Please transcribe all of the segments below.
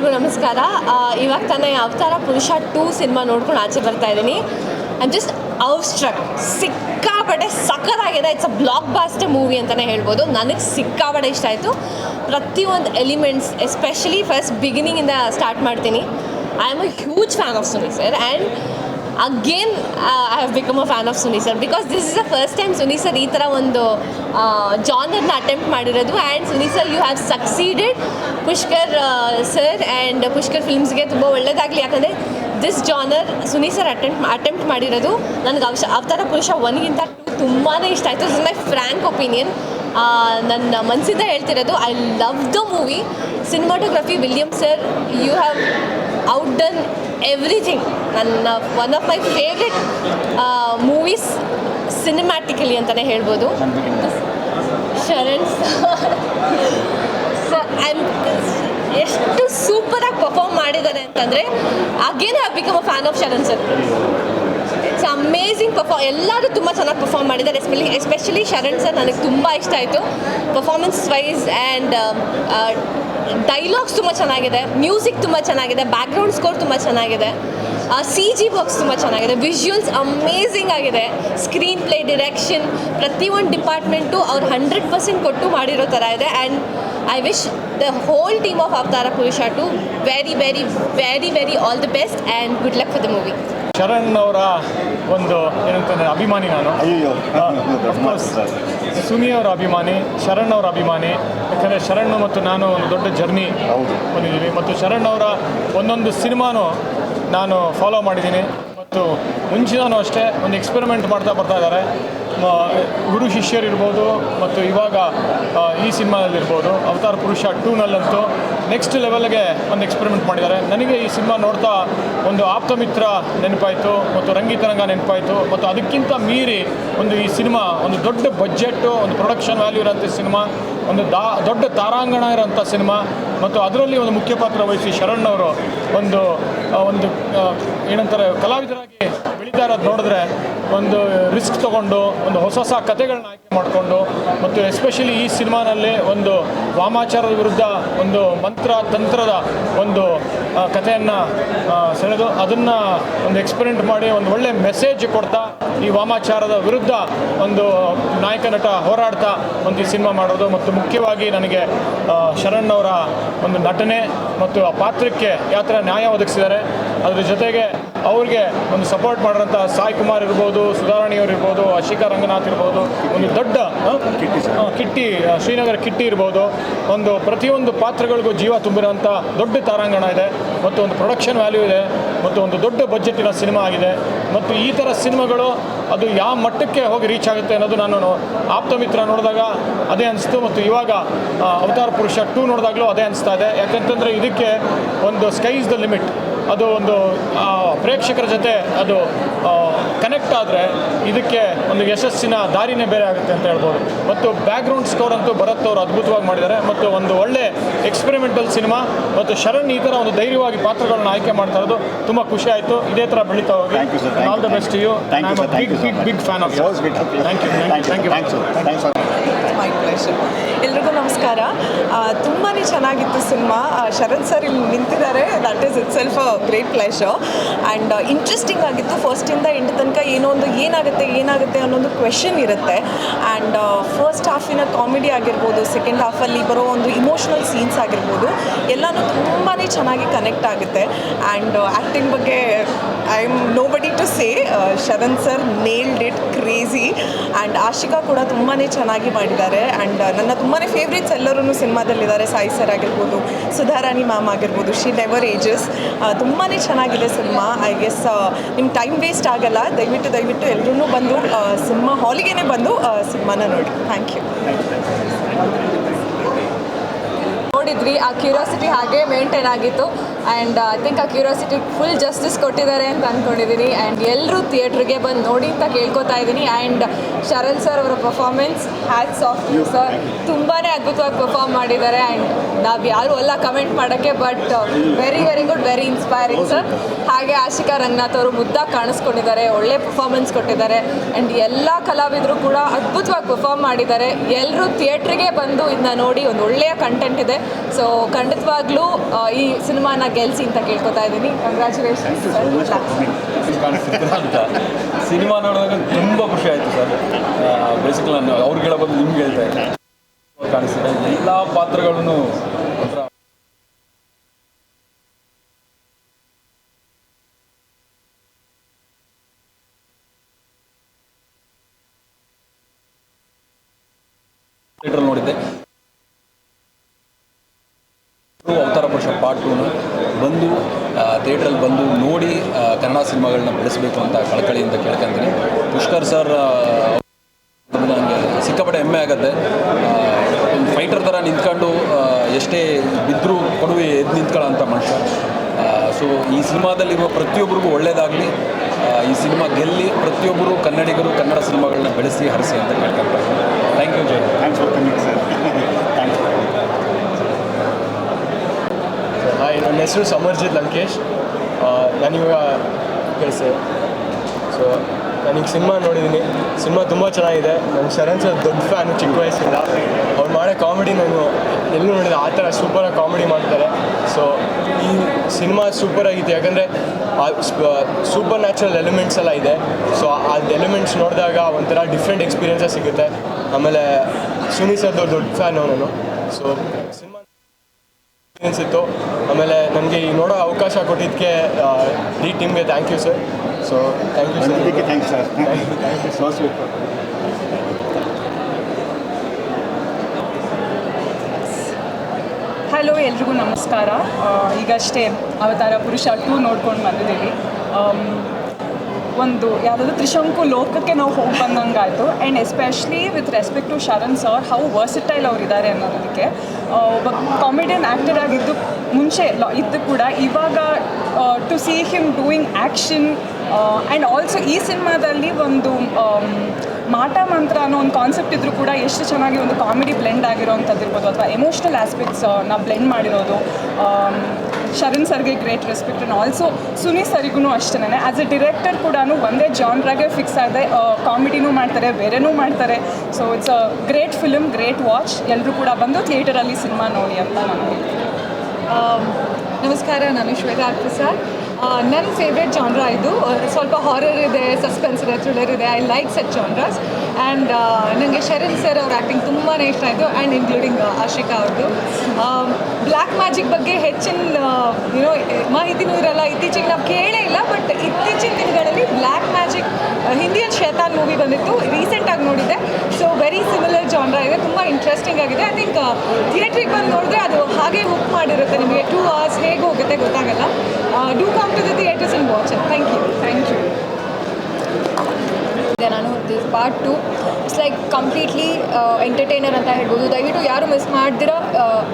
ಎಲ್ರಿಗೂ ನಮಸ್ಕಾರ. ಇವಾಗ ತಾನೇ ಅವತಾರ ಪುರುಷ ಟೂ ಸಿನಿಮಾ ನೋಡ್ಕೊಂಡು ಆಚೆ ಬರ್ತಾ ಇದ್ದೀನಿ. ಐಮ್ ಜಸ್ಟ್ ಔಸ್ಟ್ರಕ್ ಸಿಕ್ಕಾಪಟ್ಟೆ ಸಖತ್ತಾಗಿದೆ it's a blockbuster movie ಅಂತಲೇ ಹೇಳ್ಬೋದು. ನನಗೆ ಸಿಕ್ಕಾಪಟ್ಟೆ ಇಷ್ಟ ಆಯಿತು. ಪ್ರತಿಯೊಂದು ಎಲಿಮೆಂಟ್ಸ್ ಎಸ್ಪೆಷಲಿ ಫಸ್ಟ್ ಬಿಗಿನಿಂಗಿಂದ ಸ್ಟಾರ್ಟ್ ಮಾಡ್ತೀನಿ. I am a huge fan of Suni sir and again I have become a fan of Suni sir because this is the first time Suni sir ಈ ಥರ ಒಂದು ಜಾನರ್ನ ಅಟೆಂಪ್ಟ್ ಮಾಡಿರೋದು. And Suni sir you have succeeded Pushkar sir and Pushkar ಫಿಲ್ಮ್ಸ್ಗೆ ತುಂಬ ಒಳ್ಳೆಯದಾಗಲಿ ಯಾಕಂದರೆ this genre Suni sir attempt attempt ಮಾಡಿರೋದು ನನಗೆ ಅವಶ, ಅವತಾರ ಪುರುಷ ಒನ್ಗಿಂತ ಟು ತುಂಬಾ ಇಷ್ಟ ಆಯಿತು. ಇಸ್ ಮೈ ಫ್ರ್ಯಾಂಕ್ ಒಪಿನಿಯನ್ ನನ್ನ ಮನಸ್ಸಿಂದ ಹೇಳ್ತಿರೋದು I love the movie cinematography William sir you have outdone everything ನನ್ನ one of my favourite movies cinematically ಅಂತಲೇ ಹೇಳ್ಬೋದು. ಶರಣ್ ಸರ್. ಐ ಎಷ್ಟು ಸೂಪರಾಗಿ ಪರ್ಫಾರ್ಮ್ ಮಾಡಿದ್ದಾರೆ ಅಂತಂದರೆ again have become a fan of Sharan sir. It's amazing perform ಎಲ್ಲರೂ ತುಂಬ ಚೆನ್ನಾಗಿ ಪರ್ಫಾರ್ಮ್ ಮಾಡಿದ್ದಾರೆ ಎಸ್ಪೆಲಿ ಎಸ್ಪೆಷಲಿ ಶರಣ್ ಸರ್, ನನಗೆ ತುಂಬ ಇಷ್ಟ ಆಯಿತು. ಪರ್ಫಾರ್ಮೆನ್ಸ್ ವೈಸ್ ಆ್ಯಂಡ್ ಡೈಲಾಗ್ಸ್ ತುಂಬ ಚೆನ್ನಾಗಿದೆ ಮ್ಯೂಸಿಕ್ ತುಂಬ ಚೆನ್ನಾಗಿದೆ ಬ್ಯಾಕ್ಗ್ರೌಂಡ್ ಸ್ಕೋರ್ ತುಂಬ ಚೆನ್ನಾಗಿದೆ ಸಿ ಜಿ ಬಾಕ್ಸ್ ತುಂಬ ಚೆನ್ನಾಗಿದೆ ವಿಷುವಲ್ಸ್ ಅಮೇಝಿಂಗ್ ಆಗಿದೆ ಸ್ಕ್ರೀನ್ ಪ್ಲೇ ಡಿರೆಕ್ಷನ್ ಪ್ರತಿಯೊಂದು ಡಿಪಾರ್ಟ್ಮೆಂಟು ಅವ್ರು ಹಂಡ್ರೆಡ್ ಪರ್ಸೆಂಟ್ ಕೊಟ್ಟು ಮಾಡಿರೋ ಥರ ಇದೆ and I wish the whole team of Avatara Purusha to very very very very all the best and good luck for the movie Sharan ಅವರ ಒಂದು ಏನಂತಂದ್ರೆ ಅಭಿಮಾನಿ ನಾನು. ಅಫ್ಕೋರ್ಸ್ ಸುನಿ ಅವರ ಅಭಿಮಾನಿ ಶರಣ್ ಅವರ ಅಭಿಮಾನಿ ಯಾಕಂದರೆ ಶರಣ್ ಮತ್ತು ನಾನು ಒಂದು ದೊಡ್ಡ ಜರ್ನಿ ಹೌದು. ಬಂದಿದ್ದೀವಿ. ಮತ್ತು ಶರಣ್ ಅವರ ಒಂದೊಂದು ಸಿನಿಮಾನು ನಾನು ಫಾಲೋ ಮಾಡಿದ್ದೀನಿ. ಮತ್ತು ಮುಂಚಿನೂ ಅಷ್ಟೇ ಒಂದು ಎಕ್ಸ್ಪೆರಿಮೆಂಟ್ ಮಾಡ್ತಾ ಬರ್ತಾ ಇದ್ದಾರೆ. ಗುರು ಶಿಷ್ಯರಿರ್ಬೋದು ಮತ್ತು ಇವಾಗ ಈ ಸಿನಿಮಾದಲ್ಲಿರ್ಬೋದು, ಅವತಾರ ಪುರುಷ ಟೂನಲ್ಲಂತೂ ನೆಕ್ಸ್ಟ್ ಲೆವೆಲ್ಗೆ ಒಂದು ಎಕ್ಸ್ಪೆರಿಮೆಂಟ್ ಮಾಡಿದ್ದಾರೆ. ನನಗೆ ಈ ಸಿನಿಮಾ ನೋಡ್ತಾ ಒಂದು ಆಪ್ತಮಿತ್ರ ನೆನಪಾಯಿತು ಮತ್ತು ರಂಗಿತರಂಗ ನೆನಪಾಯಿತು ಮತ್ತು ಅದಕ್ಕಿಂತ ಮೀರಿ ಒಂದು ಈ ಸಿನಿಮಾ, ಒಂದು ದೊಡ್ಡ ಬಜೆಟ್ಟು ಒಂದು ಪ್ರೊಡಕ್ಷನ್ ವ್ಯಾಲ್ಯೂ ಇರೋಂಥ ಸಿನಿಮಾ, ಒಂದು ದಾ, ದೊಡ್ಡ ತಾರಾಂಗಣ ಇರೋಂಥ ಸಿನಿಮಾ ಮತ್ತು ಅದರಲ್ಲಿ ಒಂದು ಮುಖ್ಯ ಪಾತ್ರ ವಹಿಸಿ ಶರಣ್ ಅವರು ಒಂದು ಒಂದು ಏನಂತಾರೆ, ಕಲಾವಿದರಾಗಿ ಬೆಳೀತಾ ಇರೋದು ನೋಡಿದ್ರೆ ಒಂದು ರಿಸ್ಕ್ ತಗೊಂಡು, ಒಂದು ಹೊಸ ಹೊಸ ಕಥೆಗಳನ್ನ ಆಯ್ಕೆ ಮಾಡಿಕೊಂಡು, ಮತ್ತು ಎಸ್ಪೆಷಲಿ ಈ ಸಿನಿಮಾನಲ್ಲಿ ಒಂದು ವಾಮಾಚಾರದ ವಿರುದ್ಧ ಒಂದು ಮಂತ್ರ, ತಂತ್ರದ ಒಂದು ಕಥೆಯನ್ನು ಸೆಳೆದು ಅದನ್ನು ಒಂದು ಎಕ್ಸ್ಪೆರಿಮೆಂಟ್ ಮಾಡಿ, ಒಂದು ಒಳ್ಳೆ ಮೆಸೇಜ್ ಕೊಡ್ತಾ ಈ ವಾಮಾಚಾರದ ವಿರುದ್ಧ ಒಂದು ನಾಯಕ ನಟ ಹೋರಾಡ್ತಾ ಒಂದು ಈ ಸಿನಿಮಾ ಮಾಡೋದು ಮತ್ತು ಮುಖ್ಯವಾಗಿ ನನಗೆ ಶರಣ್ ಅವರ ಒಂದು ನಟನೆ ಮತ್ತು ಆ ಪಾತ್ರಕ್ಕೆ ಯಾವ ನ್ಯಾಯ ಒದಗಿಸಿದ್ದಾರೆ. ಅದ್ರ ಜೊತೆಗೆ ಅವ್ರಿಗೆ ಒಂದು ಸಪೋರ್ಟ್ ಮಾಡಿರೋಂಥ ಸಾಯಿ ಕುಮಾರ್ ಇರ್ಬೋದು ಸುಧಾರಾಣಿಯವ್ರು ಇರ್ಬೋದು ಅಶಿಕಾ ರಂಗನಾಥ್ ಇರ್ಬೋದು ಒಂದು ದೊಡ್ಡ ಕಿಟ್ಟಿ ಕಿಟ್ಟಿ ಶ್ರೀನಗರ ಕಿಟ್ಟಿ ಇರ್ಬೋದು. ಒಂದು ಪ್ರತಿಯೊಂದು ಪಾತ್ರಗಳಿಗೂ ಜೀವ ತುಂಬಿರೋಂಥ ದೊಡ್ಡ ತಾರಾಂಗಣ ಇದೆ ಮತ್ತು ಒಂದು ಪ್ರೊಡಕ್ಷನ್ ವ್ಯಾಲ್ಯೂ ಇದೆ ಮತ್ತು ಒಂದು ದೊಡ್ಡ ಬಜೆಟಿನ ಸಿನಿಮಾ ಆಗಿದೆ. ಮತ್ತು ಈ ಥರ ಸಿನಿಮಾಗಳು ಅದು ಯಾವ ಮಟ್ಟಕ್ಕೆ ಹೋಗಿ ರೀಚ್ ಆಗುತ್ತೆ ಅನ್ನೋದು ನಾನು ಆಪ್ತಮಿತ್ರ ನೋಡಿದಾಗ ಅದೇ ಅನಿಸ್ತು ಮತ್ತು ಇವಾಗ ಅವತಾರ ಪುರುಷ ಟೂ ನೋಡಿದಾಗಲೂ ಅದೇ ಅನಿಸ್ತಾ ಇದೆ. ಯಾಕಂತಂದರೆ ಇದಕ್ಕೆ ಒಂದು ಸ್ಕೈಸ್ ದ ಲಿಮಿಟ್ ಅದು ಒಂದು ಆ, ಪ್ರೇಕ್ಷಕರ ಜೊತೆ ಅದು ಕನೆಕ್ಟ್ ಆದರೆ ಇದಕ್ಕೆ ಒಂದು ಯಶಸ್ಸಿನ ದಾರಿನೇ ಬೇರೆ ಆಗುತ್ತೆ ಅಂತ ಹೇಳ್ಬೋದು. ಮತ್ತು ಬ್ಯಾಕ್ಗ್ರೌಂಡ್ ಸ್ಕೋರ್ ಅಂತೂ ಭರತ್ ಅವರು ಅದ್ಭುತವಾಗಿ ಮಾಡಿದ್ದಾರೆ. ಮತ್ತು ಒಂದು ಒಳ್ಳೆ ಎಕ್ಸ್ಪೆರಿಮೆಂಟಲ್ ಸಿನಿಮಾ ಮತ್ತು ಶರಣ್ ಈ ಥರ ಒಂದು ಧೈರ್ಯವಾಗಿ ಪಾತ್ರಗಳನ್ನ ಆಯ್ಕೆ ಮಾಡ್ತಾ ಇರೋದು ತುಂಬ ಖುಷಿ ಆಯಿತು. ಇದೇ ಥರ ಬೆಳೀತಾ ಹೋಗಿ. All the. Best you big fan of big thank big fan of thank you thank you thank you ಎಲ್ರಿಗೂ ನಮಸ್ಕಾರ. ತುಂಬಾ ಚೆನ್ನಾಗಿತ್ತು ಸಿನಿಮಾ. ಶರತ್ ಸರ್ ಇಲ್ಲಿ ನಿಂತಿದ್ದಾರೆ. That is itself great pleasure and interesting ಆಗಿತ್ತು. ಫಸ್ಟಿಂದ ಎಂಟು ತನಕ ಏನೋ ಒಂದು ಏನಾಗುತ್ತೆ ಏನಾಗುತ್ತೆ ಅನ್ನೋದು ಕ್ವೆಶನ್ ಇರುತ್ತೆ. ಆ್ಯಂಡ್ ಫಸ್ಟ್ ಹಾಫಿನ ಕಾಮಿಡಿ ಆಗಿರ್ಬೋದು ಸೆಕೆಂಡ್ ಹಾಫಲ್ಲಿ ಬರೋ ಒಂದು ಇಮೋಷ್ನಲ್ ಸೀನ್ಸ್ ಆಗಿರ್ಬೋದು, ಎಲ್ಲನೂ ತುಂಬಾ ಚೆನ್ನಾಗಿ ಕನೆಕ್ಟ್ ಆಗುತ್ತೆ. ಆ್ಯಂಡ್ ಆ್ಯಕ್ಟಿಂಗ್ ಬಗ್ಗೆ I am nobody to say Sharan sir nailed it crazy and Ashika ಕೂಡ ತುಂಬಾ ಚೆನ್ನಾಗಿ ಮಾಡಿದ್ದಾರೆ. ಆ್ಯಂಡ್ ನನ್ನ ತುಂಬಾ ಫೇವ್ರೇಟ್ಸ್ ಎಲ್ಲರೂ ಸಿನಿಮಾದಲ್ಲಿದ್ದಾರೆ. ಸಾಯಿ ಸರ್ ಆಗಿರ್ಬೋದು, ಸುಧಾರಾಣಿ ಮ್ಯಾಮ್ ಆಗಿರ್ಬೋದು ಶಿ ನೆವರ್ ಏಜಸ್ ತುಂಬಾ ಚೆನ್ನಾಗಿದೆ ಸಿನಿಮಾ. ಐ ಗೆಸ್ ನಿಮ್ಮ ಟೈಮ್ ವೇಸ್ಟ್ ಆಗಲ್ಲ. ದಯವಿಟ್ಟು ದಯವಿಟ್ಟು ಎಲ್ಲರೂ ಬಂದು ಸಿನಿಮಾ ಹಾಲಿಗೇನೆ ಬಂದು ಸಿನಿಮಾನ ನೋಡಿ. ಥ್ಯಾಂಕ್ ಯು ನೋಡಿದ್ವಿ. ಆ ಕ್ಯೂರಿಯಾಸಿಟಿ ಹಾಗೆ ಮೇಂಟೈನ್ ಆಗಿತ್ತು. ಆ್ಯಂಡ್ ಐ ಥಿಂಕ್ ಆ ಕ್ಯೂರಿಯಾಸಿಟಿ ಫುಲ್ ಜಸ್ಟಿಸ್ ಕೊಟ್ಟಿದ್ದಾರೆ ಅಂತ ಅಂದ್ಕೊಂಡಿದ್ದೀನಿ ಆ್ಯಂಡ್ ಎಲ್ಲರೂ ಥಿಯೇಟ್ರಿಗೆ ಬಂದು ನೋಡಿ ಅಂತ ಕೇಳ್ಕೊತಾ ಇದ್ದೀನಿ ಆ್ಯಂಡ್ ಶರಣ್ ಸರ್ ಅವರ performance hats off you sir ತುಂಬಾ ಅದ್ಭುತವಾಗಿ ಪರ್ಫಾರ್ಮ್ ಮಾಡಿದ್ದಾರೆ. ಆ್ಯಂಡ್ ನಾವು ಯಾರು ಅಲ್ಲ ಕಮೆಂಟ್ ಮಾಡೋಕ್ಕೆ but very very good very inspiring sir ಹಾಗೆ ಆಶಿಕಾ ರಂಗನಾಥ್ ಅವರು ಮುದ್ದಾಗಿ ಕಾಣಿಸ್ಕೊಂಡಿದ್ದಾರೆ, ಒಳ್ಳೆ ಪರ್ಫಾರ್ಮೆನ್ಸ್ ಕೊಟ್ಟಿದ್ದಾರೆ. ಆ್ಯಂಡ್ ಎಲ್ಲ ಕಲಾವಿದರು ಕೂಡ ಅದ್ಭುತವಾಗಿ ಪರ್ಫಾರ್ಮ್ ಮಾಡಿದ್ದಾರೆ. ಎಲ್ಲರೂ ಥಿಯೇಟ್ರಿಗೆ ಬಂದು ಇದನ್ನ ನೋಡಿ ಒಂದು ಒಳ್ಳೆಯ ಕಂಟೆಂಟ್ ಇದೆ. ಸೊ ಖಂಡಿತವಾಗ್ಲೂ ಈ ಸಿನಿಮಾನ ಗೆಲ್ಸಿ ಅಂತ ಕೇಳ್ಕೊತಾ ಇದ್ದೀನಿ. ಕಂಗ್ರ್ಯಾಚುಲೇಷನ್ಸ್ ಸಿನಿಮಾ ನೋಡಿದಾಗ ತುಂಬ ಖುಷಿ ಆಯಿತು ಸರ್. ಬೇಸಿಕಲಿ ನಾನು ಬದಲು ನಿಮ್ಗೆ ಹೇಳ್ತಾ ಇದ್ದೆ. ಕಾಣಿಸ್ತಿದೆ. ಎಲ್ಲ ಪಾತ್ರಗಳನ್ನು ನೋಡಿದ್ದೆ ಟು ಅವತಾರ ಪುರುಷ ಪಾರ್ಟ್ ಟೂನ ಬಂದು ಥಿಯೇಟ್ರಲ್ಲಿ ಬಂದು ನೋಡಿ ಕನ್ನಡ ಸಿನಿಮಾಗಳನ್ನ ಬೆಳೆಸಬೇಕು ಅಂತ ಕಳಕಳಿಯಿಂದ ಕೇಳ್ಕೊಂತೀನಿ. ಪುಷ್ಕರ್ ಸರ್ ನನಗೆ ಸಿಕ್ಕಾಪಟ್ಟೆ ಹೆಮ್ಮೆ ಆಗುತ್ತೆ. ಒಂದು ಫೈಟರ್ ಥರ ನಿಂತ್ಕೊಂಡು ಎಷ್ಟೇ ಬಿದ್ದರೂ ಕೊಡುವೆ ಎದ್ದು ನಿಂತ್ಕೊಳ್ಳೋ ಅಂಥ ಮನುಷ್ಯ. ಸೊ ಈ ಸಿನಿಮಾದಲ್ಲಿರುವ ಪ್ರತಿಯೊಬ್ಬರಿಗೂ ಒಳ್ಳೆಯದಾಗಲಿ ಈ ಸಿನಿಮಾ ಗೆಲ್ಲಿ ಪ್ರತಿಯೊಬ್ಬರು ಕನ್ನಡಿಗರು ಕನ್ನಡ ಸಿನಿಮಾಗಳನ್ನ ಬೆಳೆಸಿ, ಹರಿಸಿ ಅಂತ ಕೇಳ್ಕೊಂತಾರೆ thank you Jai thanks for coming sir thanks hi ನನ್ನ ಹೆಸರು ಸಮರ್ಜಿತ್ ಲಂಕೇಶ್. ನಾನಿವಾಗ ಕೆಲಸ ಸೊ ನಾನೀಗ ಸಿನಿಮಾ ನೋಡಿದ್ದೀನಿ ಸಿನಿಮಾ ತುಂಬ ಚೆನ್ನಾಗಿದೆ. ನಾನು ಶರಣ್ ಸರ್ ದೊಡ್ಡ ಫ್ಯಾನು ಚಿಕ್ಕ ವಯಸ್ಸಿಂದ. ಅವ್ರು ಮಾಡೋ ಕಾಮಿಡಿ ನಾನು ಎಲ್ಲೂ ನೋಡಿದೆ ಆ ಥರ ಸೂಪರಾಗಿ ಕಾಮಿಡಿ ಮಾಡ್ತಾರೆ. ಸೊ ಈ ಸಿನಿಮಾ ಸೂಪರಾಗಿತ್ತು ಯಾಕಂದರೆ ಸೂಪರ್ ನ್ಯಾಚುರಲ್ ಎಲಿಮೆಂಟ್ಸ್ ಎಲ್ಲ ಇದೆ. ಸೊ ಆ ಎಲಿಮೆಂಟ್ಸ್ ನೋಡಿದಾಗ ಒಂಥರ ಡಿಫ್ರೆಂಟ್ ಎಕ್ಸ್ಪೀರಿಯೆನ್ಸಸ್ ಸಿಗುತ್ತೆ. ಆಮೇಲೆ, ಸುನಿ ಸರ್ ದೊಡ್ಡ ಫ್ಯಾನು ನಾನು ಸೊ ಸಿನಿಮಾ ಎಕ್ಸ್ಪೀರಿಯನ್ಸ್ ಇತ್ತು ಆಮೇಲೆ ನಮಗೆ ಈ ನೋಡೋ ಅವಕಾಶ ಕೊಟ್ಟಿದ್ದಕ್ಕೆ ಡಿ ಟೀಮ್ಗೆ thank you sir so thank you sir you sir thank you so sweet hello ಎಲ್ರಿಗೂ ನಮಸ್ಕಾರ. ಆ, ಈಗಷ್ಟೇ ಅವತಾರ ಪುರುಷ ಟೂ ನೋಡ್ಕೊಂಡು ಬಂದಿದ್ದೀವಿ. ಆಮ್, ಒಂದು ಯಾವುದಾದ್ರು ತ್ರಿಶಂಕು ಲೋಕಕ್ಕೆ ನಾವು ಹೋಗಿ ಬಂದಂಗಾಯಿತು. And especially with respect to Sharan sir how versatile ಅವ್ರು ಇದ್ದಾರೆ ಅನ್ನೋದಕ್ಕೆ ಒಬ್ಬ ಕಾಮಿಡಿಯನ್ ಆ್ಯಕ್ಟರ್ ಆಗಿದ್ದು ಮುಂಚೆ ಇದ್ದು ಕೂಡ ಇವಾಗ to see him doing action and also ಈ ಸಿನಿಮಾದಲ್ಲಿ ಒಂದು ಮಾಟ ಮಂತ್ರ ಅನ್ನೋ ಒಂದು ಕಾನ್ಸೆಪ್ಟ್ ಇದ್ರೂ ಕೂಡ ಎಷ್ಟು ಚೆನ್ನಾಗಿ ಒಂದು ಕಾಮಿಡಿ ಬ್ಲೆಂಡ್ ಆಗಿರೋ ಅಂಥದ್ದು ಇರ್ಬೋದು ಅಥವಾ ಎಮೋಷ್ನಲ್ ಆಸ್ಪೆಕ್ಟ್ಸ್ ನಾವು ಬ್ಲೆಂಡ್ ಮಾಡಿರೋದು ಶರಣ್ ಸರ್ಗೆ great respect and also Suni ಸರಿಗೂ ಅಷ್ಟೇ ಆ್ಯಸ್ ಎ ಡಿರೆಕ್ಟರ್ ಕೂಡ ಒಂದೇ ಜಾನ್ರಾಗೆ ಫಿಕ್ಸ್ ಆಗಿದೆ ಕಾಮಿಡಿನೂ ಮಾಡ್ತಾರೆ, ಬೇರೆನೂ ಮಾಡ್ತಾರೆ. So it's a great film great watch ಎಲ್ಲರೂ ಕೂಡ ಬಂದು ಥಿಯೇಟರಲ್ಲಿ ಸಿನಿಮಾ ನೋಡಿ ಅಂತ ನಾನು ಹೇಳ್ತೀನಿ. ನಮಸ್ಕಾರ, ನಾನು ಶ್ವೇತಾ ಪ್ರಸಾದ್ ನನ್ನ ಫೇವ್ರೇಟ್ ಜಾನ್ರಾ ಇದು. ಸ್ವಲ್ಪ ಹಾರರ್ ಇದೆ ಸಸ್ಪೆನ್ಸ್ ಇದೆ ಥ್ರಿಲ್ಲರ್ ಇದೆ. I like such genres and ನನಗೆ ಶರಣ್ ಸರ್ ಅವ್ರ ಆ್ಯಕ್ಟಿಂಗ್ ತುಂಬಾ ಇಷ್ಟ ಆಯಿತು ಆ್ಯಂಡ್ ಇನ್ಕ್ಲೂಡಿಂಗ್ ಆಶಿಕಾ ಅವ್ರದ್ದು ಬ್ಲ್ಯಾಕ್ ಮ್ಯಾಜಿಕ್ ಬಗ್ಗೆ ಹೆಚ್ಚಿನ ಯುನೋ ಮಾಹಿತಿನೂ ಇರಲ್ಲ ಇತ್ತೀಚೆಗೆ ನಾವು ಕೇಳೇ ಇಲ್ಲ ಬಟ್ ಇತ್ತೀಚಿನ ದಿನಗಳಲ್ಲಿ ಬ್ಲ್ಯಾಕ್ ಮ್ಯಾಜಿಕ್ ಹಿಂದಿಯನ್ ಶೇತಾನ್ ಮೂವಿ ಬಂದಿತ್ತು ರೀಸೆಂಟಾಗಿ ನೋಡಿದ್ದೆ. ಸೊ ವೆರಿ ಸಿಮಿಲರ್ ಜಾನ್ರ ಇದೆ, ತುಂಬ ಇಂಟ್ರೆಸ್ಟಿಂಗ್ ಆಗಿದೆ. ಐ ಥಿಂಕ್ ಥಿಯೇಟ್ರಿಗೆ ಬಂದು ನೋಡಿದ್ರೆ ಅದು ಹಾಗೆ ಬುಕ್ ಮಾಡಿರುತ್ತೆ. ನಿಮಗೆ ಟೂ ಅವರ್ಸ್ ಹೇಗೆ ಹೋಗುತ್ತೆ ಗೊತ್ತಾಗಲ್ಲ. Do come to the theatres in watch thank you thank you ನಾನು this part two it's like completely entertainer ಅಂತ ಹೇಳ್ಬೋದು. ದಯವಿಟ್ಟು ಯಾರು ಮಿಸ್ ಮಾಡ್ದಿರೋ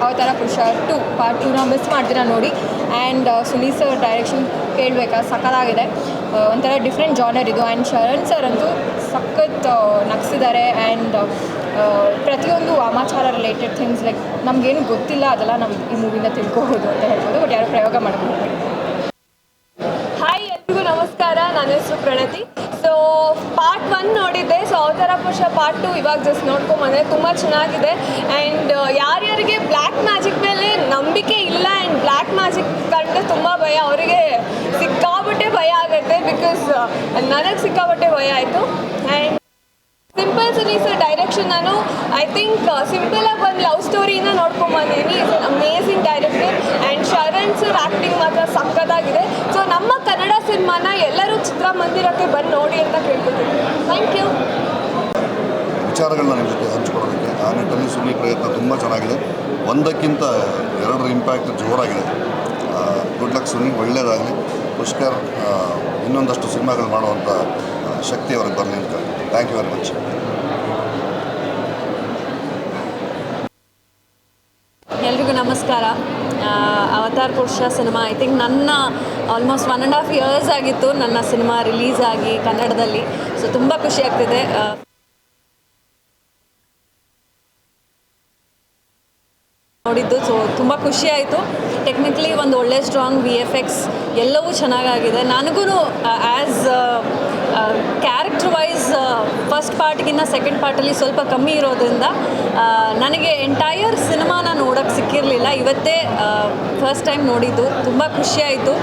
ಅವತಾರ ಪುರುಷ ಟು ಪಾರ್ಟ್ ಟೂನ ಮಿಸ್ ಮಾಡ್ದಿರ ನೋಡಿ. ಆ್ಯಂಡ್ ಸುನೀಲ್ ಸರ್ ಡೈರೆಕ್ಷನ್ ಕೇಳಬೇಕಾ? ಸಖತ್ತಾಗಿದೆ ಆ, ಒಂಥರ ಡಿಫ್ರೆಂಟ್ ಜಾನರ್ ಇದು. ಆ್ಯಂಡ್ ಶರಣ್ ಸರ್ ಅಂತೂ ಸಖತ್ ನಗ್ಸಿದ್ದಾರೆ. ಆ್ಯಂಡ್ ಪ್ರತಿಯೊಂದು ವಾಮಾಚಾರ ರಿಲೇಟೆಡ್ ಥಿಂಗ್ಸ್ ಲೈಕ್ ನಮಗೇನು ಗೊತ್ತಿಲ್ಲ ಅದೆಲ್ಲ ನಾವು ಈ ಮೂವಿನ ತಿಳ್ಕೋಬೋದು ಅಂತ ಹೇಳ್ಬೋದು. ಬಟ್ ಯಾರು ಪ್ರಯೋಗ ಮಾಡ್ಬೋದು ಹಾಯ್ ಎಲ್ರಿಗೂ ನಮಸ್ಕಾರ ನನ್ನ ಹೆಸರು ಪ್ರಣತಿ ಸೊ ಪಾರ್ಟ್ ಒನ್ ನೋಡಿದ್ದೆ so Avatara Purusha part two ಇವಾಗ ಜಸ್ಟ್ ನೋಡ್ಕೊಂಬಂದ್ರೆ ತುಂಬ ಚೆನ್ನಾಗಿದೆ. ಆ್ಯಂಡ್ ಯಾರ್ಯಾರಿಗೆ ಬ್ಲ್ಯಾಕ್ ಮ್ಯಾಜಿಕ್ ಮೇಲೆ ನಂಬಿಕೆ ಇಲ್ಲ ಆ್ಯಂಡ್ ಬ್ಲ್ಯಾಕ್ ಮ್ಯಾಜಿಕ್ ಕಂಡ್ರೆ ತುಂಬ ಭಯ, ಅವರಿಗೆ ಸಿಕ್ಕಾಬಟ್ಟೆ ಭಯ ಆಗುತ್ತೆ ಬಿಕಾಸ್ ನನಗೆ ಸಿಕ್ಕಾಬಟ್ಟೆ ಭಯ ಆಯಿತು. ಆ್ಯಂಡ್ ಸಿಂಪಲ್ ಸುನೀಸ್ ಡೈರೆಕ್ಷನ್ ನಾನು ಐ ಥಿಂಕ್ ಸಿಂಪಲಾಗಿ ಒಂದು ಲವ್ ಸ್ಟೋರಿನ ನೋಡ್ಕೊಂಬಂದಿದ್ದೀನಿ is an amazing director and Sharan sir acting ಮಾತ್ರ ಸಕ್ಕತ್ತಾಗಿದೆ ಸೊ ನಮ್ಮ ಕನ್ನಡ ಸಿನಿಮಾನ ಎಲ್ಲರೂ ಚಿತ್ರಮಂದಿರಕ್ಕೆ ಬಂದು ನೋಡಿ ಅಂತ ಕೇಳ್ಕೊತೀನಿ. ಥ್ಯಾಂಕ್ ಯು ವಿಚಾರಗಳನ್ನ ನಿಮ್ಮ ಜೊತೆ ಹಂಚಿಕೊಳ್ಳೋದಕ್ಕೆ ಆ ನಿಟ್ಟಲ್ಲಿ ಸುನಿ ಪ್ರಯತ್ನ ತುಂಬ ಚೆನ್ನಾಗಿದೆ. ಒಂದಕ್ಕಿಂತ ಎರಡರ ಇಂಪ್ಯಾಕ್ಟ್ ಜೋರಾಗಿದೆ. ಗುಡ್ ಲಕ್ ಸುನಿ ಒಳ್ಳೆಯದಾಗಲಿ ಪುಷ್ಕರ್ ಇನ್ನೊಂದಷ್ಟು ಸಿನಿಮಾಗಳು ಮಾಡುವಂಥ ಶಕ್ತಿ ಅವ್ರಿಗೆ ಬರಲಿ ಅಂತ ಥ್ಯಾಂಕ್ ಯು ವೆರಿ ಮಚ್ ಎಲ್ರಿಗೂ ನಮಸ್ಕಾರ. Avatar Purusha cinema I think ನನ್ನ almost one and half years ಆಗಿತ್ತು ನನ್ನ ಸಿನಿಮಾ ರಿಲೀಸ್ ಆಗಿ ಕನ್ನಡದಲ್ಲಿ. ಸೊ ತುಂಬ ಖುಷಿ ಆಗ್ತಿದೆ ಆ, ನೋಡಿದ್ದು ಸೊ ತುಂಬ ಖುಷಿ ಆಯಿತು. ಟೆಕ್ನಿಕಲಿ ಒಂದು ಒಳ್ಳೆ ಸ್ಟ್ರಾಂಗ್ ವಿ ಎಫ್ ಎಕ್ಸ್ ಎಲ್ಲವೂ ಚೆನ್ನಾಗಾಗಿದೆ ನನಗೂ ಆ್ಯಸ್ ಕ್ಯಾರೆಕ್ಟರ್ ವೈಸ್ ಫಸ್ಟ್ ಪಾರ್ಟ್ಗಿನ್ನ ಸೆಕೆಂಡ್ ಪಾರ್ಟಲ್ಲಿ ಸ್ವಲ್ಪ ಕಮ್ಮಿ ಇರೋದ್ರಿಂದ ನನಗೆ ಎಂಟೈರ್ ಸಿನಿಮಾನ ನೋಡೋಕ್ಕೆ ಸಿಕ್ಕಿರಲಿಲ್ಲ. ಇವತ್ತೇ ಫಸ್ಟ್ ಟೈಮ್ ನೋಡಿದ್ದು. ತುಂಬ ಖುಷಿಯಾಯಿತು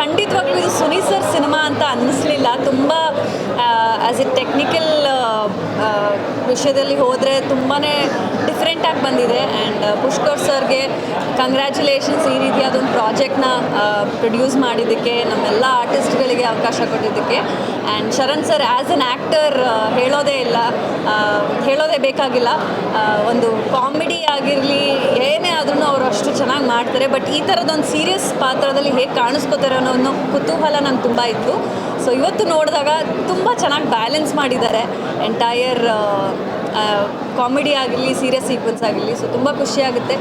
ಖಂಡಿತವಾಗ್ಲೂ ಇದು ಸುನಿ ಸರ್ ಸಿನಿಮಾ ಅಂತ ಅನ್ನಿಸ್ಲಿಲ್ಲ. ತುಂಬ ಆ್ಯಸ್ ಎ ಟೆಕ್ನಿಕಲ್ ವಿಷಯದಲ್ಲಿ ಹೋದರೆ ತುಂಬಾ ಡಿಫ್ರೆಂಟಾಗಿ ಬಂದಿದೆ ಆ್ಯಂಡ್ ಪುಷ್ಕರ್ ಸರ್ಗೆ ಕಂಗ್ರ್ಯಾಚುಲೇಷನ್ಸ್ ಈ ರೀತಿಯಾದೊಂದು ಪ್ರಾಜೆಕ್ಟ್ನ ಪ್ರೊಡ್ಯೂಸ್ ಮಾಡಿದ್ದಕ್ಕೆ ನಮ್ಮೆಲ್ಲ ಆರ್ಟಿಸ್ಟ್ಗಳಿಗೆ ಅವಕಾಶ ಕೊಟ್ಟಿದ್ದಕ್ಕೆ. And Sharan sir as an actor ಹೇಳೋದೇ ಇಲ್ಲ ಆ, ಹೇಳೋದೇ ಬೇಕಾಗಿಲ್ಲ. ಒಂದು ಕಾಮಿಡಿ ಆಗಿರಲಿ ಏನೇ ಆದ್ರೂ ಅವರು ಅಷ್ಟು ಚೆನ್ನಾಗಿ ಮಾಡ್ತಾರೆ. ಬಟ್ ಈ ಥರದೊಂದು ಸೀರಿಯಸ್ ಪಾತ್ರದಲ್ಲಿ ಹೇಗೆ ಕಾಣಿಸ್ಕೋತಾರೆ ಅನ್ನೋ ಒಂದು ಕುತೂಹಲ ನಂಗೆ ತುಂಬ ಇತ್ತು. ಸೊ ಇವತ್ತು ನೋಡಿದಾಗ ತುಂಬ ಚೆನ್ನಾಗಿ ಬ್ಯಾಲೆನ್ಸ್ ಮಾಡಿದ್ದಾರೆ. ಎಂಟೈರ್ ಕಾಮಿಡಿ ಆಗಿರಲಿ ಸೀರಿಯಸ್ ಸೀಕ್ವೆನ್ಸ್ ಆಗಿರಲಿ ಸೊ ತುಂಬ ಖುಷಿಯಾಗುತ್ತೆ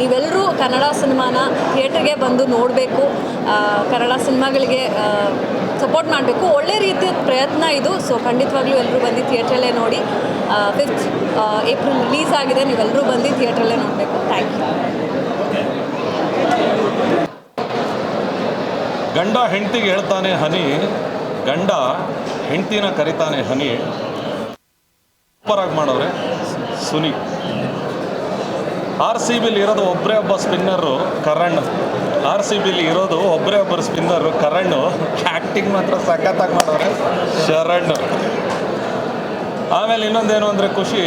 ನೀವೆಲ್ಲರೂ ಕನ್ನಡ ಸಿನಿಮಾನ ಥಿಯೇಟ್ರಿಗೆ ಬಂದು ನೋಡಬೇಕು. ಕನ್ನಡ ಸಿನಿಮಾಗಳಿಗೆ ಸಪೋರ್ಟ್ ಮಾಡಬೇಕು. ಒಳ್ಳೆ ರೀತಿಯ ಪ್ರಯತ್ನ ಇದು. ಸೊ ಖಂಡಿತವಾಗ್ಲೂ ಎಲ್ಲರೂ ಬಂದು ಥಿಯೇಟ್ರಲ್ಲೇ ನೋಡಿ. ಫಿಫ್ತ್ ಏಪ್ರಿಲ್ ರಿಲೀಸ್ ಆಗಿದೆ. ನೀವೆಲ್ಲರೂ ಬಂದು ಥಿಯೇಟ್ರಲ್ಲೇ ನೋಡಬೇಕು. ಥ್ಯಾಂಕ್ ಯು ಗಂಡ ಹೆಂಡತಿಗೆ ಹೇಳ್ತಾನೆ ಹನಿ, ಗಂಡ ಹೆಂಡ್ತಿನ ಕರಿತಾನೆ ಹನಿ. ಸೂಪರಾಗಿ ಮಾಡವ್ರೆ ಸುನಿ. ಆರ್ ಸಿ ಬಿಲಿ ಇರೋದು ಒಬ್ಬರೇ ಒಬ್ಬ ಸ್ಪಿನ್ನರು ಕರಣ್. ಆರ್ ಸಿ ಬಿಲಿ ಇರೋದು ಒಬ್ಬರೇ ಒಬ್ಬರು ಸ್ಪಿನ್ನರು ಕರಣ್. ಆ್ಯಕ್ಟಿಂಗ್ ಮಾತ್ರ ಸಖತ್ತಾಗಿ ಮಾಡವ್ರೆ ಶರಣ್. ಆಮೇಲೆ ಇನ್ನೊಂದೇನು ಅಂದರೆ ಖುಷಿ.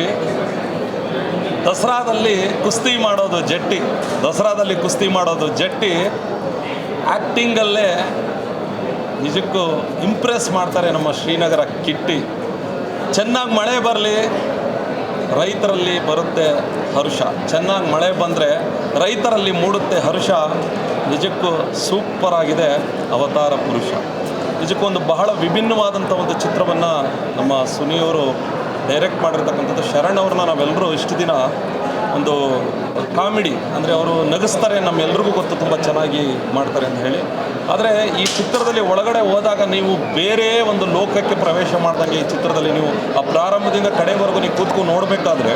ದಸರಾದಲ್ಲಿ ಕುಸ್ತಿ ಮಾಡೋದು ಜಟ್ಟಿ. ದಸರಾದಲ್ಲಿ ಕುಸ್ತಿ ಮಾಡೋದು ಜಟ್ಟಿ. ಆ್ಯಕ್ಟಿಂಗಲ್ಲೇ ನಿಜಕ್ಕೂ ಇಂಪ್ರೆಸ್ ಮಾಡ್ತಾರೆ ನಮ್ಮ ಶ್ರೀನಗರ ಕಿಟ್ಟಿ. ಚೆನ್ನಾಗಿ ಮಳೆ ಬರಲಿ, ರೈತರಲ್ಲಿ ಬರುತ್ತೆ ಹರುಷ. ಚೆನ್ನಾಗಿ ಮಳೆ ಬಂದರೆ ರೈತರಲ್ಲಿ ಮೂಡುತ್ತೆ ಹರುಷ. ನಿಜಕ್ಕೂ ಸೂಪರ್ ಆಗಿದೆ ಅವತಾರ ಪುರುಷ. ನಿಜಕ್ಕೊಂದು ಬಹಳ ವಿಭಿನ್ನವಾದಂಥ ಒಂದು ಚಿತ್ರವನ್ನು ನಮ್ಮ ಸುನಿಯವರು ಡೈರೆಕ್ಟ್ ಮಾಡಿರ್ತಕ್ಕಂಥದ್ದು ಶರಣ್ ಅವ್ರನ್ನ ನಾವೆಲ್ಲರೂ ಇಷ್ಟು ದಿನ ಒಂದು ಕಾಮಿಡಿ ಅಂದರೆ ಅವರು ನಗಿಸ್ತಾರೆ ನಮ್ಮೆಲ್ರಿಗೂ ಗೊತ್ತು ತುಂಬ ಚೆನ್ನಾಗಿ ಮಾಡ್ತಾರೆ ಅಂತ ಹೇಳಿ. ಆದರೆ ಈ ಚಿತ್ರದಲ್ಲಿ ಒಳಗಡೆ ಹೋದಾಗ ನೀವು ಬೇರೆ ಒಂದು ಲೋಕಕ್ಕೆ ಪ್ರವೇಶ ಮಾಡ್ದಂಗೆ ಈ ಚಿತ್ರದಲ್ಲಿ ನೀವು ಆ ಪ್ರಾರಂಭದಿಂದ ಕಡೆವರೆಗೂ ನೀವು ಕೂತ್ಕೊಂಡು ನೋಡಬೇಕಾದ್ರೆ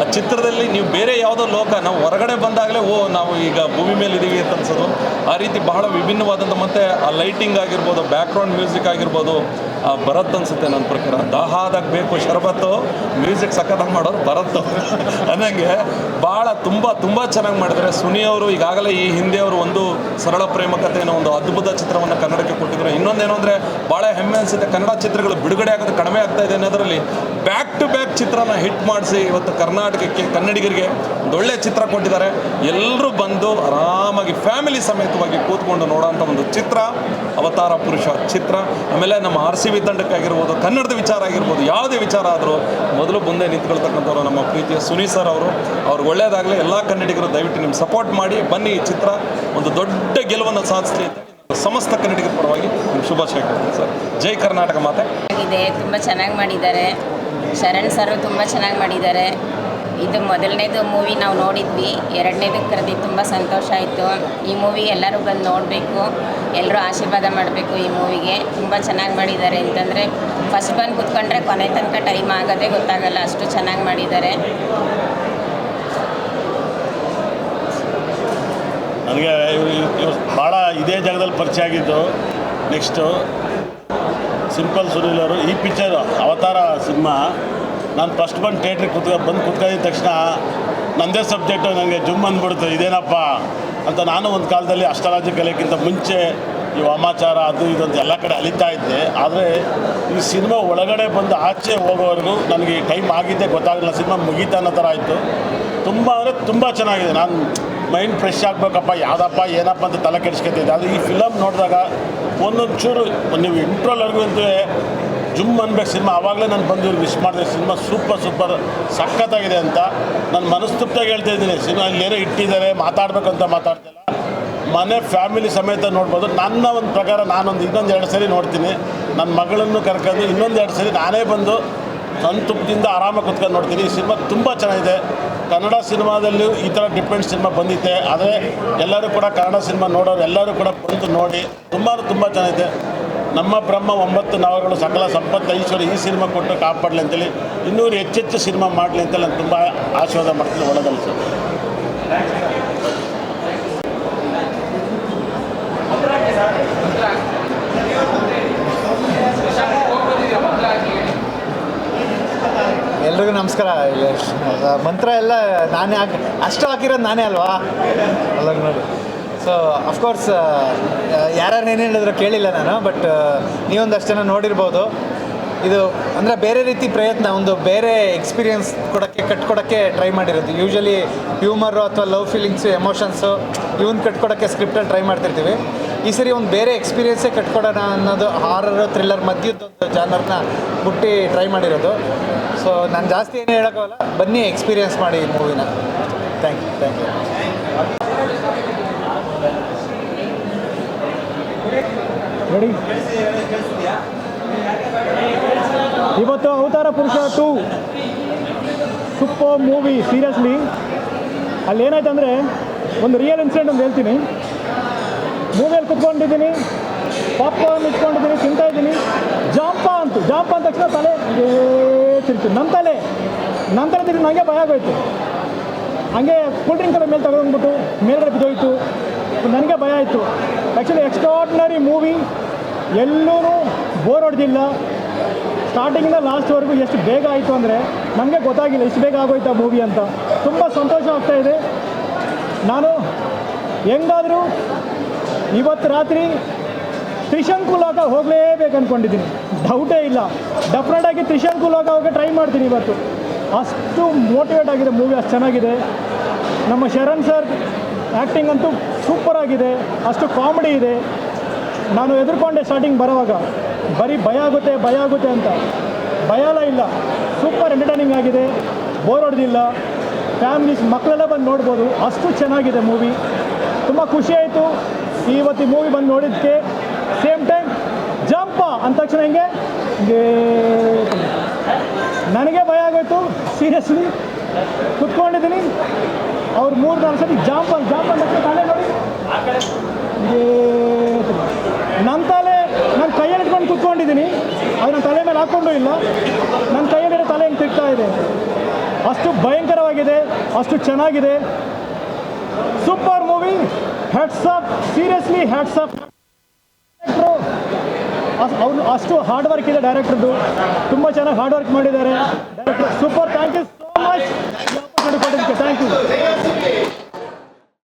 ಆ ಚಿತ್ರದಲ್ಲಿ ನೀವು ಬೇರೆ ಯಾವುದೋ ಲೋಕ, ನಾವು ಹೊರಗಡೆ ಬಂದಾಗಲೇ, ಓ, ನಾವು ಈಗ ಭೂಮಿ ಮೇಲೆ ಇದ್ದೀವಿ ಅಂತ ಅನ್ಸೋದು. ಆ ರೀತಿ ಬಹಳ ವಿಭಿನ್ನವಾದಂಥ ಮತ್ತು ಆ ಲೈಟಿಂಗ್ ಆಗಿರ್ಬೋದು ಬ್ಯಾಕ್ಗ್ರೌಂಡ್ ಮ್ಯೂಸಿಕ್ ಆಗಿರ್ಬೋದು ಭರತ್ ಅನ್ಸುತ್ತೆ ನನ್ನ ಪ್ರಕಾರ. ದಾಹ ಆದಾಗ ಬೇಕು ಶರಬತ್ತು, ಮ್ಯೂಸಿಕ್ ಸಖತ್ತಾಗಿ ಮಾಡೋರು ಭರತ್ ಅನ್ನಂಗೆ ಭಾಳ ತುಂಬ ತುಂಬ ಚೆನ್ನಾಗಿ ಮಾಡಿದರೆ ಸುನಿ ಅವರು, ಈಗಾಗಲೇ ಈ ಹಿಂದೆ ಅವರು ಒಂದು ಸರಳ ಪ್ರೇಮ ಕಥೆಯನ್ನು ಒಂದು ಅದ್ಭುತ ಚಿತ್ರವನ್ನು ಕನ್ನಡಕ್ಕೆ ಕೊಟ್ಟಿದ್ರು. ಇನ್ನೊಂದೇನು ಅಂದರೆ ಭಾಳ ಹೆಮ್ಮೆ ಅನಿಸುತ್ತೆ. ಕನ್ನಡ ಚಿತ್ರಗಳು ಬಿಡುಗಡೆ ಆಗೋದು ಕಡಿಮೆ ಆಗ್ತಾ ಇದೆ ಅನ್ನೋದರಲ್ಲಿ ಬ್ಯಾಕ್ ಟು ಬ್ಯಾಕ್ ಚಿತ್ರನ ಹಿಟ್ ಮಾಡಿಸಿ ಇವತ್ತು ಕರ್ನಾಟಕಕ್ಕೆ, ಕನ್ನಡಿಗರಿಗೆ ಒಳ್ಳೆ ಚಿತ್ರ ಕೊಟ್ಟಿದ್ದಾರೆ. ಎಲ್ಲರೂ ಬಂದು ಆರಾಮಾಗಿ ಫ್ಯಾಮಿಲಿ ಸಮೇತವಾಗಿ ಕೂತ್ಕೊಂಡು ನೋಡೋಂಥ ಒಂದು ಚಿತ್ರ, ಅವತಾರ ಪುರುಷ ಚಿತ್ರ. ಆಮೇಲೆ ನಮ್ಮ ಆರ್ ಸಿ ಬಿ ತಂಡಕ್ಕಾಗಿರ್ಬೋದು ಕನ್ನಡದ ವಿಚಾರ ಆಗಿರ್ಬೋದು, ಯಾವುದೇ ವಿಚಾರ ಆದರೂ ಮೊದಲು ಮುಂದೆ ನಿಂತ್ಕೊಳ್ತಕ್ಕಂಥವ್ರು ನಮ್ಮ ಪ್ರೀತಿಯ ಸುನಿ ಸರ್ ಅವರು. ಅವ್ರಿಗೆ ಒಳ್ಳೆಯದಾಗಲಿ ಎಲ್ಲ ಕನ್ನಡಿಗರು ದಯವಿಟ್ಟು ನಿಮ್ಮ ಸಪೋರ್ಟ್ ಮಾಡಿ, ಬನ್ನಿ ಈ ಚಿತ್ರ, ಒಂದು ದೊಡ್ಡ ಗೆಲುವನ್ನು ಸಾಧಿಸಲಿ ಸಮಸ್ತ ಕನ್ನಡಿಗರ ಪರವಾಗಿ ನಿಮ್ಮ ಶುಭಾಶಯ ಕೊಡ್ತೀನಿ ಸರ್. ಜೈ ಕರ್ನಾಟಕ ಮಾತೆ. ತುಂಬ ಚೆನ್ನಾಗಿ ಮಾಡಿದ್ದಾರೆ. ಶರಣ್ ಸರ್ ತುಂಬ ಚೆನ್ನಾಗಿ ಮಾಡಿದ್ದಾರೆ. ಇದು ಮೊದಲನೇದು ಮೂವಿ ನಾವು ನೋಡಿದ್ವಿ. ಎರಡನೇದು ಕರೆದಿ ತುಂಬ ಸಂತೋಷ ಆಯಿತು. ಈ ಮೂವಿ ಎಲ್ಲರೂ ಬಂದು ನೋಡಬೇಕು. ಎಲ್ಲರೂ ಆಶೀರ್ವಾದ ಮಾಡಬೇಕು ಈ ಮೂವಿಗೆ ತುಂಬ ಚೆನ್ನಾಗಿ ಮಾಡಿದ್ದಾರೆ. ಅಂತಂದರೆ ಫಸ್ಟ್ ಬಂದು ಕೂತ್ಕೊಂಡ್ರೆ ಕೊನೆ ತನಕ ಟೈಮ್ ಆಗೋದೇ ಗೊತ್ತಾಗಲ್ಲ. ಅಷ್ಟು ಚೆನ್ನಾಗಿ ಮಾಡಿದ್ದಾರೆ. ನನಗೆ ಭಾಳ ಇದೇ ಜಾಗದಲ್ಲಿ ಪರಿಚಯ ಆಗಿದ್ದು. ನೆಕ್ಸ್ಟು ಸಿಂಪಲ್ ಸುನೀಲ್ ಅವರು ಈ ಪಿಕ್ಚರ್ ಅವತಾರ ಸಿನಿಮಾ. ನಾನು ಫಸ್ಟ್ ಬಂದು ಥಿಯೇಟ್ರಿಗೆ ಕುತ್ಕೊ ಬಂದು ಕೂತ್ಕೊಂಡಿದ್ದ ತಕ್ಷಣ ನನ್ನದೇ ಸಬ್ಜೆಕ್ಟು ನನಗೆ ಜುಮ್ ಅಂದ್ಬಿಡ್ತು ಇದೇನಪ್ಪ? ಅಂತ ನಾನು ಒಂದು ಕಾಲದಲ್ಲಿ ಅಷ್ಟರಾಜ್ಯ ಕಲೆಗಿಂತ ಮುಂಚೆ ಈ ವಾಮಾಚಾರ, ಅದು ಇದಂತ ಎಲ್ಲ ಕಡೆ ಅಲಿತಾ ಇದ್ದೆ. ಆದರೆ ಈ ಸಿನಿಮಾ ಒಳಗಡೆ ಬಂದು ಆಚೆ ಹೋಗೋವರೆಗೂ ನನಗೆ ಈ ಟೈಮ್ ಆಗಿದ್ದೇ ಗೊತ್ತಾಗಲಿಲ್ಲ. ಸಿನಿಮಾ ಮುಗೀತಾ ಅನ್ನೋ ಥರ ಆಯಿತು. ತುಂಬ ಅಂದರೆ ತುಂಬ ಚೆನ್ನಾಗಿದೆ. ನಾನು ಮೈಂಡ್ ಫ್ರೆಶ್ ಆಗಬೇಕಪ್ಪ, ಯಾವುದಪ್ಪ, ಏನಪ್ಪ ಅಂತ ತಲೆ ಕೆಡಿಸ್ಕೊತಿದ್ದೆ. ಅದು ಈ ಫಿಲಮ್ ನೋಡಿದಾಗ ಒಂದೊಂದು ಚೂರು ನೀವು ಇಂಟ್ರೋಲ್ವರೆಗೂ ಅಂತೂ ಜುಮ್ ಅನ್ಬೇಕು ಸಿನಿಮಾ ಆವಾಗಲೇ ನಾನು ಬಂದು ಇವ್ರಿಗೆ ವಿಶ್ ಮಾಡಿದೆ ಸಿನಿಮಾ ಸೂಪರ್ ಸೂಪರ್ ಸಖತ್ತಾಗಿದೆ ಅಂತ ನಾನು ಮನಸ್ತುಪ್ತಾಗಿ ಹೇಳ್ತಾ ಇದ್ದೀನಿ. ಸಿನಿಮಾ ಇಲ್ಲೇನೋ ಇಟ್ಟಿದ್ದಾರೆ ಮಾತಾಡ್ಬೇಕಂತ ಮಾತಾಡ್ತಿಲ್ಲ ಮನೆ ಫ್ಯಾಮಿಲಿ ಸಮೇತ ನೋಡ್ಬೋದು. ನನ್ನ ಒಂದು ಪ್ರಕಾರ ನಾನೊಂದು ಇನ್ನೊಂದು ಎರಡು ಸರಿ ನೋಡ್ತೀನಿ. ನನ್ನ ಮಗಳನ್ನು ಕರ್ಕೊಂಡು ಇನ್ನೊಂದು ಎರಡು ಸರಿ ನಾನೇ ಬಂದು ಸಂತೃಪ್ತಿಯಿಂದ ಆರಾಮಾಗಿ ಕುತ್ಕೊಂಡು ನೋಡ್ತೀನಿ. ಈ ಸಿನಿಮಾ ತುಂಬ ಚೆನ್ನಾಗಿದೆ. ಕನ್ನಡ ಸಿನಿಮಾದಲ್ಲೂ ಈ ಥರ ಡಿಫ್ರೆಂಟ್ ಸಿನಿಮಾ ಬಂದಿದೆ ಆದರೆ ಎಲ್ಲರೂ ಕೂಡ ಕನ್ನಡ ಸಿನಿಮಾ ನೋಡೋರು ಎಲ್ಲರೂ ಕೂಡ ಬಂದು ನೋಡಿ, ತುಂಬ ತುಂಬ ಚೆನ್ನಾಗಿದೆ. ನಮ್ಮ ಬ್ರಹ್ಮ ಒಂಬತ್ತು ನವಗಳು ಸಕಲ ಸಂಪತ್ತು ಐಶ್ವರ್ಯ ಈ ಸಿನಿಮಾ ಕೊಟ್ಟು ಕಾಪಾಡಲಿ ಅಂತೇಳಿ ಇನ್ನೂರು ಹೆಚ್ಚೆಚ್ಚು ಸಿನಿಮಾ ಮಾಡಲಿ ಅಂತೇಳಿ ನಾನು ತುಂಬ ಆಶೀರ್ವಾದ ಮಾಡ್ತೀನಿ ಒಳಗಲ್ಸು ಎಲ್ರಿಗೂ ನಮಸ್ಕಾರ. ಮಂತ್ರ ಎಲ್ಲ ನಾನೇ ಹಾಕಿ ಅಷ್ಟು ಹಾಕಿರೋದು ನಾನೇ ಅಲ್ವಾ? ಅಲ್ಲ ನೋಡಿ. ಸೊ ಅಫ್ಕೋರ್ಸ್ ಯಾರ್ಯಾರು ಏನೇನು ಹೇಳಿದ್ರು ಕೇಳಿಲ್ಲ ನಾನು ಬಟ್ ನೀವೊಂದಷ್ಟು ಜನ ನೋಡಿರ್ಬೋದು. ಇದು ಅಂದರೆ ಬೇರೆ ರೀತಿ ಪ್ರಯತ್ನ, ಒಂದು ಬೇರೆ ಎಕ್ಸ್ಪೀರಿಯನ್ಸ್ ಕೊಡೋಕ್ಕೆ, ಕಟ್ಕೊಡೋಕ್ಕೆ ಟ್ರೈ ಮಾಡಿರೋದು. ಯೂಶ್ವಲಿ ಹ್ಯೂಮರು ಅಥವಾ ಲವ್ ಫೀಲಿಂಗ್ಸು ಎಮೋಷನ್ಸು ಇವನ್ ಕಟ್ಕೊಡೋಕ್ಕೆ ಸ್ಕ್ರಿಪ್ಟಲ್ಲಿ ಟ್ರೈ ಮಾಡ್ತಿರ್ತೀವಿ. ಈ ಸರಿ ಒಂದು ಬೇರೆ ಎಕ್ಸ್ಪೀರಿಯೆನ್ಸೇ ಕಟ್ಕೊಡೋಣ ಅನ್ನೋದು ಹಾರರು ಥ್ರಿಲ್ಲರ್ ಮಧ್ಯದೊಂದು ಜಾನರ್ನ ಮುಟ್ಟಿ ಟ್ರೈ ಮಾಡಿರೋದು. ಸೊ ನಾನು ಜಾಸ್ತಿ ಏನು ಹೇಳೋಕ್ಕಾಗಲ್ಲ. ಬನ್ನಿ ಎಕ್ಸ್ಪೀರಿಯೆನ್ಸ್ ಮಾಡಿ ಈ ಮೂವಿನ thank you thank you ready ಇವತ್ತು Avatara Purusha to. Super movie seriously ಅಲ್ಲಿ ಏನಾಯ್ತು ಅಂದರೆ ಒಂದು ರಿಯಲ್ ಇನ್ಸಿಡೆಂಟ್ ಅಂತ ಹೇಳ್ತೀನಿ. ಮೂವಿಯಲ್ಲಿ ಕುತ್ಕೊಂಡಿದ್ದೀನಿ. ಪಾಪ್ಕಾರ್ನ್ ಇಟ್ಕೊಂಡಿದ್ದೀನಿ, ತಿಂತಾ ಇದ್ದೀನಿ. ಜಾಂಪ ಅಂತ ಜಾಂಪ ಅಂದ ತಕ್ಷಣ ತಲೆ ತಿರ್ತೀನಿ ತಿರ್ತು. ನಮ್ಮ ತಲೆ ನಂತರ ತಲೆ ಹಂಗೆ ಭಯ ಆಗೋಯ್ತು. ಹಂಗೆ ಕೂಲ್ ಡ್ರಿಂಕ್ ಮೇಲೆ ತಗೊಂಡ್ಬಿಟ್ಟು ಮೇಲ್ಗಡೆ ಬಿದ್ದೋಯ್ತು. ನನಗೆ ಭಯ ಇತ್ತು ಆ್ಯಕ್ಚುಲಿ ಎಕ್ಸ್ಟ್ರಾರ್ಡಿನರಿ ಮೂವಿ ಎಲ್ಲೂ ಬೋರ್ ಹೊಡೆದಿಲ್ಲ. ಸ್ಟಾರ್ಟಿಂಗಿಂದ ಲಾಸ್ಟ್ವರೆಗೂ ಎಷ್ಟು ಬೇಗ ಆಯಿತು ಅಂದರೆ ನನಗೆ ಗೊತ್ತಾಗಿಲ್ಲ ಇಷ್ಟು ಬೇಗ ಆಗೋಯ್ತು ಮೂವಿ ಅಂತ. ತುಂಬ ಸಂತೋಷ ಆಗ್ತಾ ಇದೆ. ನಾನು ಹೆಂಗಾದರೂ ಇವತ್ತು ರಾತ್ರಿ ತ್ರಿಶಂಕುಲೋಕ ಹೋಗಲೇಬೇಕು ಅಂದ್ಕೊಂಡಿದ್ದೀನಿ ಡೌಟೇ ಇಲ್ಲ. ಡೆಫಿನೆಟಾಗಿ ತ್ರಿಶಂಕುಲೋಕ ಹೋಗಿ ಟ್ರೈ ಮಾಡ್ತೀನಿ ಇವತ್ತು. ಅಷ್ಟು ಮೋಟಿವೇಟ್ ಆಗಿದೆ ಮೂವಿ ಅಷ್ಟು ಚೆನ್ನಾಗಿದೆ. ನಮ್ಮ ಶರಣ್ ಸರ್ ಆ್ಯಕ್ಟಿಂಗ್ ಅಂತೂ ಸೂಪರ್ ಆಗಿದೆ, ಅಷ್ಟು ಕಾಮಿಡಿ ಇದೆ. ನಾನು ಎದುರ್ಕೊಂಡೆ ಸ್ಟಾರ್ಟಿಂಗ್ ಬರೋವಾಗ, ಬರೀ ಭಯ ಆಗುತ್ತೆ ಭಯ ಆಗುತ್ತೆ ಅಂತ. ಭಯ ಎಲ್ಲ ಇಲ್ಲ. ಸೂಪರ್ ಎಂಟರ್ಟೈನಿಂಗ್ ಆಗಿದೆ. ಬೋರ್ ಹೊಡೆದಿಲ್ಲ. ಫ್ಯಾಮಿಲೀಸ್ ಮಕ್ಕಳೆಲ್ಲ ಬಂದು ನೋಡ್ಬೋದು. ಅಷ್ಟು ಚೆನ್ನಾಗಿದೆ ಮೂವಿ ತುಂಬ ಖುಷಿ ಆಯಿತು. ಇವತ್ತು ಮೂವಿ ಬಂದು ನೋಡಿದ್ದಕ್ಕೆ ಸೇಮ್ ಟೈಮ್ ಜಂಪ ಅಂದ ತಕ್ಷಣ ಹೆಂಗೆ? ನನಗೆ ಭಯ ಆಗೋಯ್ತು. ಸೀರಿಯಸ್ಲಿ ಕುತ್ಕೊಂಡಿದ್ದೀನಿ. ಅವ್ರು ಮೂರು ನಾಲ್ಕು ಸತಿ ಜಾಂಪ್ ಜಾಂಪ್ ಅಂದ ತಕ್ಷಣ ತಲೆ ನೋಡಿ ಹಿಂಗೇ ನನ್ನ ತಲೆ ನನ್ನ ಕೈಯಲ್ಲಿ ಇಟ್ಕೊಂಡು ಕುತ್ಕೊಂಡಿದ್ದೀನಿ. ಅದು ನನ್ನ ತಲೆ ಮೇಲೆ ಹಾಕ್ಕೊಂಡು ಇಲ್ಲ. ನನ್ನ ಕೈಯಲ್ಲಿರೋ ತಲೆ ಹಿಂಗೆ ತಿಕ್ತಾ ಇದೆ? ಅಷ್ಟು ಭಯಂಕರವಾಗಿದೆ, ಅಷ್ಟು ಚೆನ್ನಾಗಿದೆ. Super movie hats up seriously hats up ಅವನು ಅಷ್ಟು ಹಾರ್ಡ್ ವರ್ಕ್ ಇದೆ ಡೈರೆಕ್ಟರ್ದು ತುಂಬ ಚೆನ್ನಾಗಿ ಹಾರ್ಡ್ ವರ್ಕ್ ಮಾಡಿದ್ದಾರೆ. Director super thank you so much thank you